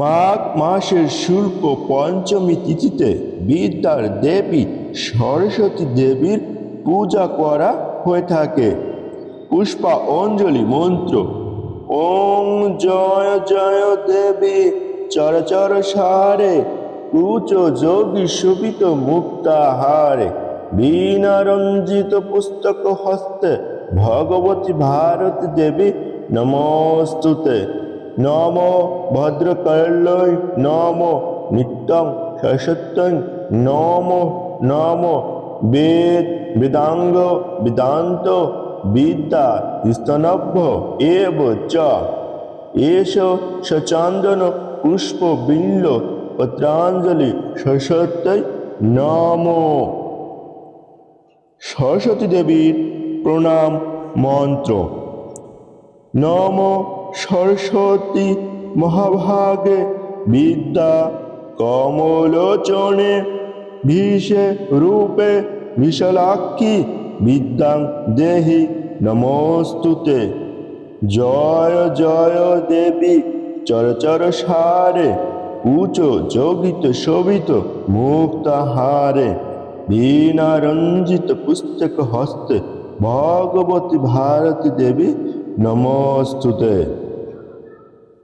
মাঘ মাসের শুল্ক পঞ্চমী তিথিতে বিদ্যার দেবী সরস্বতী দেবীর পূজা করা হয়ে থাকে। পুষ্পা অঞ্জলি মন্ত্র, ওং জয় জয় দেবী চরচর সারে কুচ যোগী শোভিত মুক্তাহারে বীণা রঞ্জিত পুস্তক হস্তে, ভগবতী ভারতী দেবী নমস্তুতে। নম ভদ্রকর্লয় নম নিত্যং সসত্যং নম নম বেদ বেদাঙ্গ বেদান্ত বিদ্যা স্তনভ্য এব চ এষ সচন্দন পুষ্প বিল্ল পত্রাঞ্জলি সরস্বতী নম সরস্বতী দেবীর প্রণাম মন্ত্র। নম সরস্বতী মহাভাগে বিদ্যা কমলোচনে ভীষে রূপে বিশালাক্ষী বিদ্যাং দেহি নমস্তুতে। জয় জয় দেবী চরচর সারে, উচ, যোগিত, শোভিত, মুক্তাহারে। বীণারঞ্জিত পুস্তক হস্তে, ভগবতী ভারতী দেবী নমস্তুতে